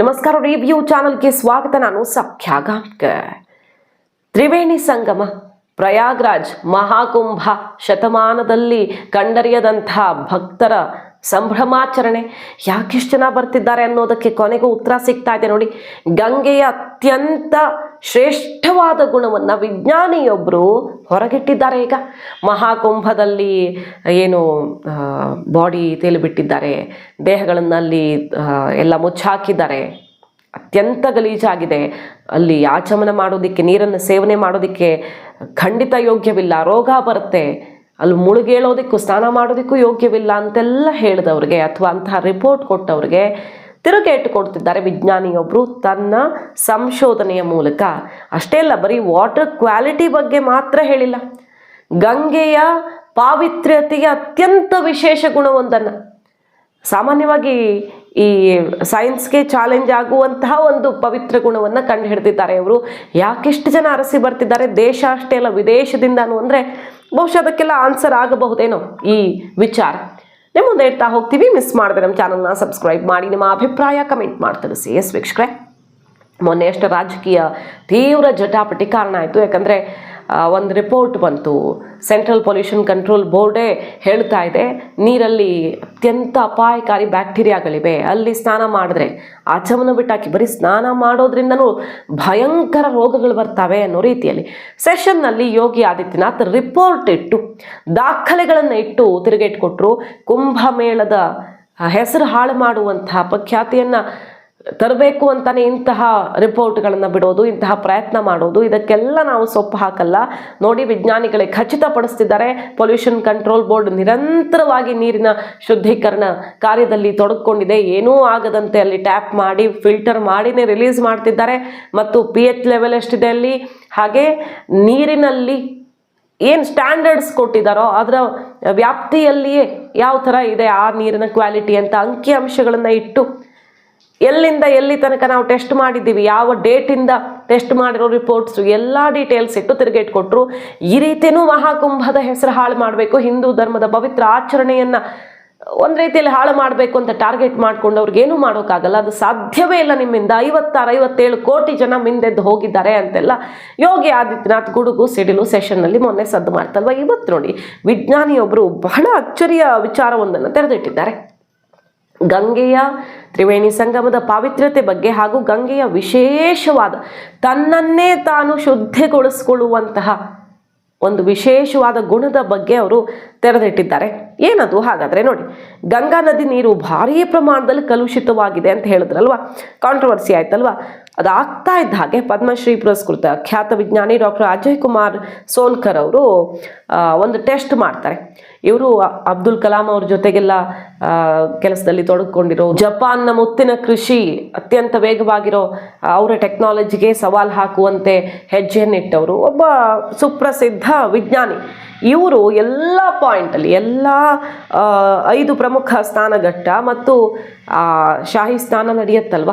ನಮಸ್ಕಾರ ರಿವ್ಯೂ ಚಾನಲ್ಗೆ ಸ್ವಾಗತ. ನಾನು ಸಖ್ಯಾ ಗಾಂವ್ಕರ್ ತ್ರಿವೇಣಿ ಸಂಗಮ, ಪ್ರಯಾಗ್ರಾಜ್ ಮಹಾಕುಂಭ ಶತಮಾನದಲ್ಲಿ ಕಂಡರಿಯದಂತಹ ಭಕ್ತರ ಸಂಭ್ರಮಾಚರಣೆ. ಯಾಕೆಷ್ಟು ಜನ ಬರ್ತಿದ್ದಾರೆ ಅನ್ನೋದಕ್ಕೆ ಕೊನೆಗೂ ಉತ್ತರ ಸಿಗ್ತಾ ಇದೆ ನೋಡಿ. ಗಂಗೆಯ ಅತ್ಯಂತ ಶ್ರೇಷ್ಠವಾದ ಗುಣವನ್ನು ವಿಜ್ಞಾನಿಯೊಬ್ಬರು ಹೊರಗಿಟ್ಟಿದ್ದಾರೆ ಈಗ. ಮಹಾಕುಂಭದಲ್ಲಿ ಏನು ಬಾಡಿ ತೇಲಿಬಿಟ್ಟಿದ್ದಾರೆ. ದೇಹಗಳನ್ನಲ್ಲಿ ಅಲ್ಲಿ ಎಲ್ಲ ಮುಚ್ಚಾಕಿದ್ದಾರೆ. ಅತ್ಯಂತ ಗಲೀಜಾಗಿದೆ. ಅಲ್ಲಿ ಆಚಮನ ಮಾಡೋದಕ್ಕೆ, ನೀರನ್ನು ಸೇವನೆ ಮಾಡೋದಕ್ಕೆ ಖಂಡಿತ ಯೋಗ್ಯವಿಲ್ಲ. ರೋಗ ಬರುತ್ತೆ. ಅಲ್ಲಿ ಮುಳುಗೇಳೋದಕ್ಕೂ, ಸ್ನಾನ ಮಾಡೋದಕ್ಕೂ ಯೋಗ್ಯವಿಲ್ಲ ಅಂತೆಲ್ಲ ಹೇಳಿದವ್ರಿಗೆ ಅಥವಾ ಅಂತಹ ರಿಪೋರ್ಟ್ ಕೊಟ್ಟವ್ರಿಗೆ ತಿರುಗೇಟು ಕೊಡ್ತಿದ್ದಾರೆ ವಿಜ್ಞಾನಿಯೊಬ್ಬರು ತನ್ನ ಸಂಶೋಧನೆಯ ಮೂಲಕ. ಅಷ್ಟೇ ಅಲ್ಲ ಬರೀ ವಾಟರ್ ಕ್ವಾಲಿಟಿ ಬಗ್ಗೆ ಮಾತ್ರ ಹೇಳಿಲ್ಲ. ಗಂಗೆಯ ಪಾವಿತ್ರ್ಯತೆಯ ಅತ್ಯಂತ ವಿಶೇಷ ಗುಣವೊಂದನ್ನು. ಸಾಮಾನ್ಯವಾಗಿ ಈ ಸೈನ್ಸ್ಗೆ ಚಾಲೆಂಜ್ ಆಗುವಂತಹ ಒಂದು ಪವಿತ್ರ ಗುಣವನ್ನು ಕಂಡು ಹಿಡಿದಿದ್ದಾರೆ ಇವರು. ಯಾಕೆಷ್ಟು ಜನ ಅರಸಿ ಬರ್ತಿದ್ದಾರೆ? ದೇಶ ಅಷ್ಟೇ ಅಲ್ಲ ವಿದೇಶದಿಂದನೂ ಅಂದರೆ ಬಹುಶಃ ಅದಕ್ಕೆಲ್ಲ ಆನ್ಸರ್ ಆಗಬಹುದೇನೋ ಈ ವಿಚಾರ. ನಿಮ್ಮ ಮುಂದೆ ಇಡ್ತಾ ಹೋಗ್ತೀವಿ. ಮಿಸ್ ಮಾಡಿದ್ರೆ ನಮ್ಮ ಚಾನಲ್ನ ಸಬ್ಸ್ಕ್ರೈಬ್ ಮಾಡಿ. ನಿಮ್ಮ ಅಭಿಪ್ರಾಯ ಕಮೆಂಟ್ ಮಾಡಿ ತಿಳಿಸಿ. ಎಸ್ ವೀಕ್ಷಕರೇ, ಮೊನ್ನೆ ಅಷ್ಟು ರಾಜಕೀಯ ತೀವ್ರ ಜಟಾಪಟಿ ಕಾರಣ ಆಯಿತು. ಯಾಕಂದರೆ ಒಂದು ರಿಪೋರ್ಟ್ ಬಂತು. ಸೆಂಟ್ರಲ್ ಪೊಲ್ಯೂಷನ್ ಕಂಟ್ರೋಲ್ ಬೋರ್ಡೇ ಹೇಳ್ತಾ ಇದೆ, ನೀರಲ್ಲಿ ಅತ್ಯಂತ ಅಪಾಯಕಾರಿ ಬ್ಯಾಕ್ಟೀರಿಯಾಗಳಿವೆ ಅಲ್ಲಿ ಸ್ನಾನ ಮಾಡಿದ್ರೆ, ಆಚಮನ ಬಿಟ್ಟಾಕಿ ಬರೀ ಸ್ನಾನ ಮಾಡೋದ್ರಿಂದನೂ ಭಯಂಕರ ರೋಗಗಳು ಬರ್ತವೆ ಅನ್ನೋ ರೀತಿಯಲ್ಲಿ. ಸೆಷನ್ನಲ್ಲಿ ಯೋಗಿ ಆದಿತ್ಯನಾಥ್ ರಿಪೋರ್ಟ್ ಇಟ್ಟು, ದಾಖಲೆಗಳನ್ನು ಇಟ್ಟು ತಿರುಗೇಟ್ಕೊಟ್ರು ಕುಂಭಮೇಳದ ಹೆಸರು ಹಾಳು ಮಾಡುವಂತಹ ಅಪಖ್ಯಾತಿಯನ್ನು ತರಬೇಕು ಅಂತಾನೆ ಇಂತಹ ರಿಪೋರ್ಟ್ಗಳನ್ನು ಬಿಡೋದು, ಇಂತಹ ಪ್ರಯತ್ನ ಮಾಡೋದು, ಇದಕ್ಕೆಲ್ಲ ನಾವು ಸೊಪ್ಪು ಹಾಕಲ್ಲ. ನೋಡಿ ವಿಜ್ಞಾನಿಗಳೇ ಖಚಿತಪಡಿಸ್ತಿದ್ದಾರೆ, ಪೊಲ್ಯೂಷನ್ ಕಂಟ್ರೋಲ್ ಬೋರ್ಡ್ ನಿರಂತರವಾಗಿ ನೀರಿನ ಶುದ್ಧೀಕರಣ ಕಾರ್ಯದಲ್ಲಿ ತೊಡಗಿಕೊಂಡಿದೆ. ಏನೂ ಆಗದಂತೆ ಅಲ್ಲಿ ಟ್ಯಾಪ್ ಮಾಡಿ, ಫಿಲ್ಟರ್ ಮಾಡಿನೇ ರಿಲೀಸ್ ಮಾಡ್ತಿದ್ದಾರೆ. ಮತ್ತು ಪಿ ಎಚ್ ಲೆವೆಲ್ ಎಷ್ಟಿದೆ ಅಲ್ಲಿ? ಹಾಗೆ ನೀರಿನಲ್ಲಿ ಏನು ಸ್ಟ್ಯಾಂಡರ್ಡ್ಸ್ ಕೊಟ್ಟಿದ್ದಾರೋ, ಅದರ ವ್ಯಾಪ್ತಿಯಲ್ಲಿಯೇ ಯಾವ ಥರ ಇದೆ ಆ ನೀರಿನ ಕ್ವಾಲಿಟಿ ಅಂತ ಅಂಕಿ ಅಂಶಗಳನ್ನು ಇಟ್ಟು ಎಲ್ಲಿಂದ ಎಲ್ಲಿ ತನಕ ನಾವು ಟೆಸ್ಟ್ ಮಾಡಿದ್ದೀವಿ, ಯಾವ ಡೇಟಿಂದ ಟೆಸ್ಟ್ ಮಾಡಿರೋ ರಿಪೋರ್ಟ್ಸು ಎಲ್ಲ ಡೀಟೇಲ್ಸ್ ಇಟ್ಟು ತಿರುಗೇಟ್ ಕೊಟ್ಟರು ಈ ರೀತಿಯೂ ಮಹಾಕುಂಭದ ಹೆಸರು ಹಾಳು ಮಾಡಬೇಕು, ಹಿಂದೂ ಧರ್ಮದ ಪವಿತ್ರ ಆಚರಣೆಯನ್ನು ಒಂದು ರೀತಿಯಲ್ಲಿ ಹಾಳು ಮಾಡಬೇಕು ಅಂತ ಟಾರ್ಗೆಟ್ ಮಾಡ್ಕೊಂಡು ಅವ್ರಿಗೇನು ಮಾಡೋಕ್ಕಾಗಲ್ಲ. ಅದು ಸಾಧ್ಯವೇ ಇಲ್ಲ ನಿಮ್ಮಿಂದ. ಐವತ್ತಾರು, ಐವತ್ತೇಳು ಕೋಟಿ ಜನ ಮಿಂದೆದ್ದು ಹೋಗಿದ್ದಾರೆ ಅಂತೆಲ್ಲ ಯೋಗಿ ಆದಿತ್ಯನಾಥ್ ಗುಡುಗು ಸಿಡಿಲು ಸೆಷನ್ನಲ್ಲಿ ಮೊನ್ನೆ ಸದ್ದು ಮಾಡ್ತಲ್ವ? ಇವತ್ತು ನೋಡಿ ವಿಜ್ಞಾನಿಯೊಬ್ಬರು ಬಹಳ ಅಚ್ಚರಿಯ ವಿಚಾರವೊಂದನ್ನು ತೆರೆದಿಟ್ಟಿದ್ದಾರೆ. ಗಂಗೆಯ ತ್ರಿವೇಣಿ ಸಂಗಮದ ಪಾವಿತ್ರ್ಯತೆ ಬಗ್ಗೆ ಹಾಗೂ ಗಂಗೆಯ ವಿಶೇಷವಾದ ತನ್ನನ್ನೇ ತಾನು ಶುದ್ಧಿಗೊಳಿಸ್ಕೊಳ್ಳುವಂತಹ ಒಂದು ವಿಶೇಷವಾದ ಗುಣದ ಬಗ್ಗೆ ಅವರು ತೆರೆದಿಟ್ಟಿದ್ದಾರೆ. ಏನದು? ಹಾಗಾದರೆ ನೋಡಿ, ಗಂಗಾ ನದಿ ನೀರು ಭಾರೀ ಪ್ರಮಾಣದಲ್ಲಿ ಕಲುಷಿತವಾಗಿದೆ ಅಂತ ಹೇಳಿದ್ರಲ್ವ? ಕಾಂಟ್ರವರ್ಸಿ ಆಯ್ತಲ್ವಾ? ಅದಾಗ್ತಾ ಇದ್ದ ಹಾಗೆ ಪದ್ಮಶ್ರೀ ಪುರಸ್ಕೃತ ಖ್ಯಾತ ವಿಜ್ಞಾನಿ ಡಾಕ್ಟರ್ ಅಜಯ್ ಕುಮಾರ್ ಸೋನ್ಕರ್ ಅವರು ಒಂದು ಟೆಸ್ಟ್ ಮಾಡ್ತಾರೆ. ಇವರು ಅಬ್ದುಲ್ ಕಲಾಂ ಅವ್ರ ಜೊತೆಗೆಲ್ಲ ಕೆಲಸದಲ್ಲಿ ತೊಡಗಿಕೊಂಡಿರೋ, ಜಪಾನ್ನ ಮುತ್ತಿನ ಕೃಷಿ ಅತ್ಯಂತ ವೇಗವಾಗಿರೋ, ಅವರ ಟೆಕ್ನಾಲಜಿಗೆ ಸವಾಲು ಹಾಕುವಂತೆ ಹೆಜ್ಜೆಯನ್ನಿಟ್ಟವರು ಒಬ್ಬ ಸುಪ್ರಸಿದ್ಧ ವಿಜ್ಞಾನಿ. ಇವರು ಎಲ್ಲ ಪಾಯಿಂಟಲ್ಲಿ ಎಲ್ಲ ಐದು ಪ್ರಮುಖ ಸ್ನಾನಘಟ್ಟ ಮತ್ತು ಶಾಹಿ ಸ್ನಾನ ನಡೆಯುತ್ತಲ್ವ?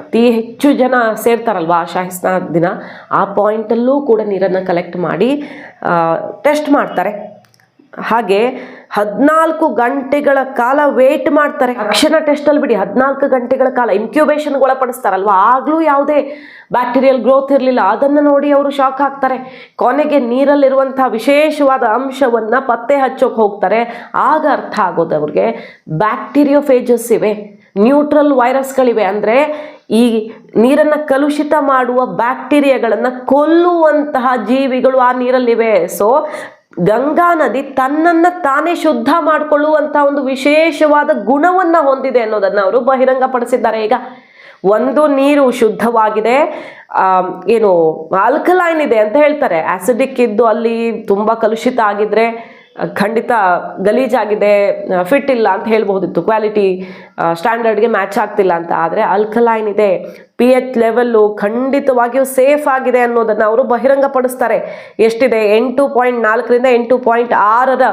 ಅತಿ ಹೆಚ್ಚು ಜನ ಸೇರ್ತಾರಲ್ವ ಆ ಶಾಹಿ ಸ್ನಾನದ ದಿನ? ಆ ಪಾಯಿಂಟಲ್ಲೂ ಕೂಡ ನೀರನ್ನು ಕಲೆಕ್ಟ್ ಮಾಡಿ ಟೆಸ್ಟ್ ಮಾಡ್ತಾರೆ. ಹಾಗೆ ಹದಿನಾಲ್ಕು ಗಂಟೆಗಳ ಕಾಲ ವೇಟ್ ಮಾಡ್ತಾರೆ. ತಕ್ಷಣ ಟೆಸ್ಟಲ್ಲಿ ಬಿಡಿ, ಹದಿನಾಲ್ಕು ಗಂಟೆಗಳ ಕಾಲ ಇನ್ಕ್ಯುಬೇಷನ್ಗೆ ಒಳಪಡಿಸ್ತಾರಲ್ವ? ಆಗಲೂ ಯಾವುದೇ ಬ್ಯಾಕ್ಟೀರಿಯಲ್ ಗ್ರೋತ್ ಇರಲಿಲ್ಲ. ಅದನ್ನು ನೋಡಿ ಅವರು ಶಾಕ್ ಆಗ್ತಾರೆ. ಕೊನೆಗೆ ನೀರಲ್ಲಿರುವಂಥ ವಿಶೇಷವಾದ ಅಂಶವನ್ನು ಪತ್ತೆ ಹಚ್ಚೋಕೆ ಹೋಗ್ತಾರೆ. ಆಗ ಅರ್ಥ ಆಗೋದು ಅವ್ರಿಗೆ ಬ್ಯಾಕ್ಟೀರಿಯೋಫೇಜಸ್ ಇವೆ. ನ್ಯೂಟ್ರಲ್ ವೈರಸ್ಗಳಿವೆ ಅಂದರೆ ಈ ನೀರನ್ನು ಕಲುಷಿತ ಮಾಡುವ ಬ್ಯಾಕ್ಟೀರಿಯಾಗಳನ್ನು ಕೊಲ್ಲುವಂತಹ ಜೀವಿಗಳು ಆ ನೀರಲ್ಲಿವೆ. ಸೊ ಗಂಗಾ ನದಿ ತನ್ನನ್ನ ತಾನೇ ಶುದ್ಧ ಮಾಡಿಕೊಳ್ಳುವಂಥ ಒಂದು ವಿಶೇಷವಾದ ಗುಣವನ್ನ ಹೊಂದಿದೆ ಅನ್ನೋದನ್ನ ಅವರು ಬಹಿರಂಗಪಡಿಸಿದ್ದಾರೆ. ಈಗ ಒಂದು ನೀರು ಶುದ್ಧವಾಗಿದೆ ಏನು ಆಲ್ಕಲೈನ್ ಇದೆ ಅಂತ ಹೇಳ್ತಾರೆ. ಆಸಿಡಿಕ್ ಇದ್ದು ಅಲ್ಲಿ ತುಂಬ ಕಲುಷಿತ ಆಗಿದ್ರೆ ಖಂಡಿತ ಗಲೀಜಾಗಿದೆ ಫಿಟ್ ಇಲ್ಲ ಅಂತ ಹೇಳ್ಬಹುದಿತ್ತು. ಕ್ವಾಲಿಟಿ ಸ್ಟ್ಯಾಂಡರ್ಡ್ಗೆ ಮ್ಯಾಚ್ ಆಗ್ತಿಲ್ಲ ಅಂತ. ಆದರೆ ಅಲ್ಕಲೈನ್ ಇದೆ. ಪಿ ಎಚ್ ಲೆವೆಲ್ಲು ಖಂಡಿತವಾಗಿಯೂ ಸೇಫ್ ಆಗಿದೆ ಅನ್ನೋದನ್ನು ಅವರು ಬಹಿರಂಗಪಡಿಸ್ತಾರೆ. ಎಷ್ಟಿದೆ? ಎಂಟು ಪಾಯಿಂಟ್ ನಾಲ್ಕರಿಂದ ಎಂಟು ಪಾಯಿಂಟ್ ಆರರ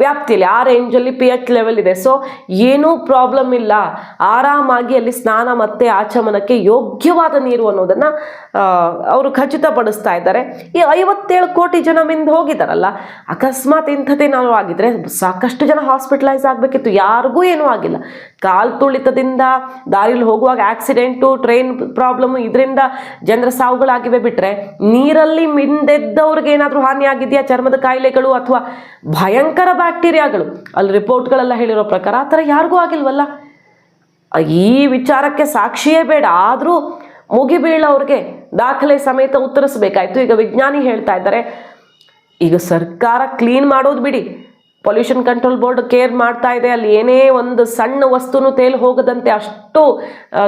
ವ್ಯಾಪ್ತಿಯಲ್ಲಿ, ಆ ರೇಂಜಲ್ಲಿ ಪಿ ಎಚ್ ಲೆವೆಲ್ ಇದೆ. ಸೊ ಏನೂ ಪ್ರಾಬ್ಲಮ್ ಇಲ್ಲ. ಆರಾಮಾಗಿ ಅಲ್ಲಿ ಸ್ನಾನ ಮತ್ತೆ ಆಚಮನಕ್ಕೆ ಯೋಗ್ಯವಾದ ನೀರು ಅನ್ನೋದನ್ನು ಅವರು ಖಚಿತಪಡಿಸ್ತಾ ಇದ್ದಾರೆ. ಈ ಐವತ್ತೇಳು ಕೋಟಿ ಜನ ಮಿಂದು ಹೋಗಿದ್ದಾರಲ್ಲ ಅಕಸ್ಮಾತ್ ಇಂಥದ್ದೇನಾದ್ರು ಆಗಿದ್ರೆ ಸಾಕಷ್ಟು ಜನ ಹಾಸ್ಪಿಟಲೈಸ್ ಆಗಬೇಕಿತ್ತು. ಯಾರಿಗೂ ಏನೂ ಆಗಿಲ್ಲ. ಕಾಲು ತುಳಿತದಿಂದ ದಾರಿಲಿ ಹೋಗುವಾಗ ಆಕ್ಸಿಡೆಂಟು ಟ್ರೈನ್ ಪ್ರಾಬ್ಲಮ್ ಇದರಿಂದ ಜನರ ಸಾವುಗಳಾಗಿವೆ ಬಿಟ್ಟರೆ ನೀರಲ್ಲಿ ಮಿಂದೆದ್ದವ್ರಿಗೆ ಏನಾದರೂ ಹಾನಿ ಆಗಿದೆಯಾ? ಚರ್ಮದ ಕಾಯಿಲೆಗಳು ಅಥವಾ ಭಯಂಕರ ಬ್ಯಾಕ್ಟೀರಿಯಾಗಳು? ಅಲ್ಲಿ ರಿಪೋರ್ಟ್ಗಳೆಲ್ಲ ಹೇಳಿರೋ ಪ್ರಕಾರ ಆ ಥರ ಯಾರಿಗೂ ಆಗಿಲ್ವಲ್ಲ? ಈ ವಿಚಾರಕ್ಕೆ ಸಾಕ್ಷಿಯೇ ಬೇಡ. ಆದರೂ ಮುಗಿಬೀಳವ್ರಿಗೆ ದಾಖಲೆ ಸಮೇತ ಉತ್ತರಿಸಬೇಕಾಯ್ತು. ಈಗ ವಿಜ್ಞಾನಿ ಹೇಳ್ತಾ ಇದ್ದಾರೆ, ಈಗ ಸರ್ಕಾರ ಕ್ಲೀನ್ ಮಾಡೋದು ಬಿಡಿ. ಪೊಲ್ಯೂಷನ್ ಕಂಟ್ರೋಲ್ ಬೋರ್ಡ್ ಕೇರ್ ಮಾಡ್ತಾ ಇದೆ. ಅಲ್ಲಿ ಏನೇ ಒಂದು ಸಣ್ಣ ವಸ್ತುನು ತೇಲ್ ಹೋಗದಂತೆ ಅಷ್ಟು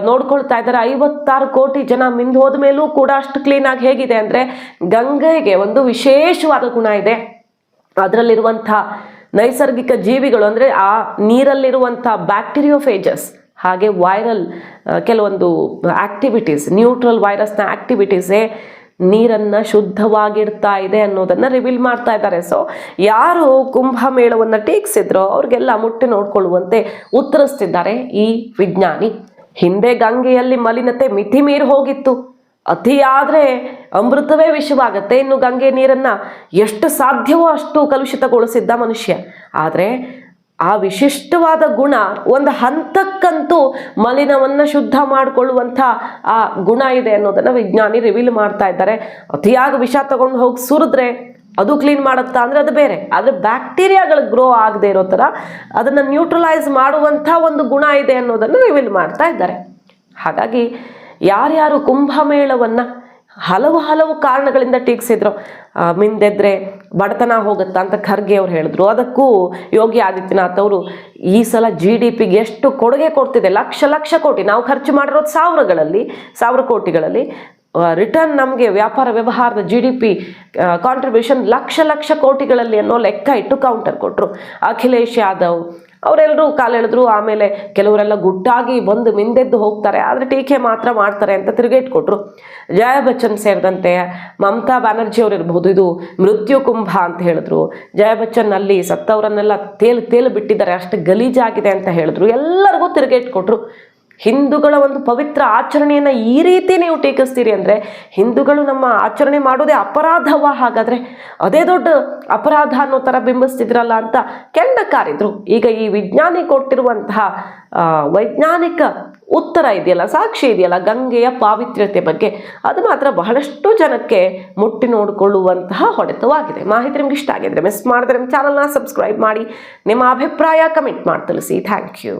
ನೋಡ್ಕೊಳ್ತಾ ಇದ್ದಾರೆ. ಐವತ್ತಾರು ಕೋಟಿ ಜನ ಮಿಂದು ಹೋದ ಮೇಲೂ ಕೂಡ ಅಷ್ಟು ಕ್ಲೀನಾಗಿ ಹೇಗಿದೆ ಅಂದರೆ ಗಂಗೆಗೆ ಒಂದು ವಿಶೇಷವಾದ ಗುಣ ಇದೆ. ಅದರಲ್ಲಿರುವಂಥ ನೈಸರ್ಗಿಕ ಜೀವಿಗಳು ಅಂದರೆ ಆ ನೀರಲ್ಲಿರುವಂಥ ಬ್ಯಾಕ್ಟೀರಿಯೋಫೇಜಸ್ ಹಾಗೆ ವೈರಲ್ ಕೆಲವೊಂದು ಆಕ್ಟಿವಿಟೀಸ್ ನ್ಯೂಟ್ರಲ್ ವೈರಸ್ನ ಆಕ್ಟಿವಿಟೀಸೇ ನೀರನ್ನು ಶುದ್ಧವಾಗಿಡ್ತಾ ಇದೆ ಅನ್ನೋದನ್ನು ರಿವೀಲ್ ಮಾಡ್ತಾ ಇದ್ದಾರೆ. ಸೊ ಯಾರು ಕುಂಭಮೇಳವನ್ನು ಟೀಕ್ಸಿದ್ರೋ ಅವ್ರಿಗೆಲ್ಲ ಮುಟ್ಟಿ ನೋಡ್ಕೊಳ್ಳುವಂತೆ ಉತ್ತರಿಸ್ತಿದ್ದಾರೆ ಈ ವಿಜ್ಞಾನಿ. ಹಿಂದೆ ಗಂಗೆಯಲ್ಲಿ ಮಲಿನತೆ ಮಿತಿ ಮೀರಿ ಹೋಗಿತ್ತು. ಅತಿಯಾದರೆ ಅಮೃತವೇ ವಿಷವಾಗತ್ತೆ. ಇನ್ನು ಗಂಗೆ ನೀರನ್ನು ಎಷ್ಟು ಸಾಧ್ಯವೋ ಅಷ್ಟು ಕಲುಷಿತಗೊಳಿಸಿದ್ದ ಮನುಷ್ಯ. ಆದರೆ ಆ ವಿಶಿಷ್ಟವಾದ ಗುಣ ಒಂದು ಹಂತಕ್ಕಂತೂ ಮಲಿನವನ್ನು ಶುದ್ಧ ಮಾಡಿಕೊಳ್ಳುವಂಥ ಆ ಗುಣ ಇದೆ ಅನ್ನೋದನ್ನು ವಿಜ್ಞಾನಿ ರಿವೀಲ್ ಮಾಡ್ತಾ ಇದ್ದಾರೆ. ಅತಿಯಾಗಿ ವಿಷ ತಗೊಂಡು ಹೋಗಿ ಸುರಿದ್ರೆ ಅದು ಕ್ಲೀನ್ ಮಾಡುತ್ತಾ ಅಂದರೆ ಅದು ಬೇರೆ. ಆದರೆ ಬ್ಯಾಕ್ಟೀರಿಯಾಗಳು ಗ್ರೋ ಆಗದೆ ಇರೋ ಥರ ಅದನ್ನು ನ್ಯೂಟ್ರಲೈಸ್ ಮಾಡುವಂಥ ಒಂದು ಗುಣ ಇದೆ ಅನ್ನೋದನ್ನು ರಿವೀಲ್ ಮಾಡ್ತಾ ಇದ್ದಾರೆ. ಹಾಗಾಗಿ ಯಾರ್ಯಾರು ಕುಂಭಮೇಳವನ್ನು ಹಲವು ಹಲವು ಕಾರಣಗಳಿಂದ ಟೀಕ್ಸಿದ್ರು. ಮಿಂದೆದ್ರೆ ಬಡತನ ಹೋಗುತ್ತಾ ಅಂತ ಖರ್ಗೆ ಅವ್ರು ಹೇಳಿದ್ರು. ಅದಕ್ಕೂ ಯೋಗಿ ಆದಿತ್ಯನಾಥ್ ಅವರು ಈ ಸಲ ಜಿ ಡಿ ಪಿಗೆ ಎಷ್ಟು ಕೊಡುಗೆ ಕೊಡ್ತಿದೆ? ಲಕ್ಷ ಲಕ್ಷ ಕೋಟಿ. ನಾವು ಖರ್ಚು ಮಾಡಿರೋದು ಸಾವಿರಗಳಲ್ಲಿ, ಸಾವಿರ ಕೋಟಿಗಳಲ್ಲಿ. ರಿಟರ್ನ್ ನಮಗೆ ವ್ಯಾಪಾರ ವ್ಯವಹಾರದ G D P contribution lakh lakh ಕೋಟಿಗಳಲ್ಲಿ ಅನ್ನೋ ಲೆಕ್ಕ ಇಟ್ಟು ಕೌಂಟರ್. ಕೊಟ್ಟರು ಅಖಿಲೇಶ್ ಯಾದವ್ ಅವರೆಲ್ಲರೂ ಕಾಲೆಳೆದ್ರು ಆಮೇಲೆ ಕೆಲವರೆಲ್ಲ ಗುಟ್ಟಾಗಿ ಬಂದು ಮಿಂದೆದ್ದು ಹೋಗ್ತಾರೆ. ಆದರೆ ಟೀಕೆ ಮಾತ್ರ ಮಾಡ್ತಾರೆ ಅಂತ ತಿರುಗೇಟ್ ಕೊಟ್ಟರು ಜಯ ಬಚ್ಚನ್ ಸೇರಿದಂತೆ ಮಮತಾ ಬ್ಯಾನರ್ಜಿ ಅವರು ಇರಬಹುದು ಇದು ಮೃತ್ಯು ಕುಂಭ ಅಂತ ಹೇಳಿದ್ರು. ಜಯ ಬಚ್ಚನ್ ಅಲ್ಲಿ ಸತ್ತವರನ್ನೆಲ್ಲ ತೇಲು ತೇಲು ಬಿಟ್ಟಿದ್ದಾರೆ. ಅಷ್ಟು ಗಲೀಜಾಗಿದೆ ಅಂತ ಹೇಳಿದ್ರು. ಎಲ್ಲರಿಗೂ ತಿರುಗೇಟ್ ಕೊಟ್ಟರು ಹಿಂದೂಗಳ ಒಂದು ಪವಿತ್ರ ಆಚರಣೆಯನ್ನು ಈ ರೀತಿ ನೀವು ಟೀಕಿಸ್ತೀರಿ ಅಂದರೆ ಹಿಂದೂಗಳು ನಮ್ಮ ಆಚರಣೆ ಮಾಡೋದೇ ಅಪರಾಧವ ಹಾಗಾದರೆ ಅದೇ ದೊಡ್ಡ ಅಪರಾಧ ಅನ್ನೋ ಥರ ಬಿಂಬಿಸ್ತಿದ್ರಲ್ಲ ಅಂತ ಕೆಂಡ ಕಾರಿದ್ರು ಈಗ ಈ ವಿಜ್ಞಾನಿ ಕೊಟ್ಟಿರುವಂತಹ ವೈಜ್ಞಾನಿಕ ಉತ್ತರ ಇದೆಯಲ್ಲ, ಸಾಕ್ಷಿ ಇದೆಯಲ್ಲ, ಗಂಗೆಯ ಪಾವಿತ್ರ್ಯತೆ ಬಗ್ಗೆ, ಅದು ಮಾತ್ರ ಬಹಳಷ್ಟು ಜನಕ್ಕೆ ಮುಟ್ಟಿ ನೋಡಿಕೊಳ್ಳುವಂತಹ ಹೊಡೆತವಾಗಿದೆ. ಮಾಹಿತಿ ನಿಮ್ಗೆ ಇಷ್ಟ ಆಗಿದ್ರೆ ಮಿಸ್ ಮಾಡಿದ್ರೆ ನಿಮ್ಮ ಚಾನಲ್ನ ಸಬ್ಸ್ಕ್ರೈಬ್ ಮಾಡಿ, ನಿಮ್ಮ ಅಭಿಪ್ರಾಯ ಕಮೆಂಟ್ ಮಾಡಿ ತಿಳಿಸಿ. Thank you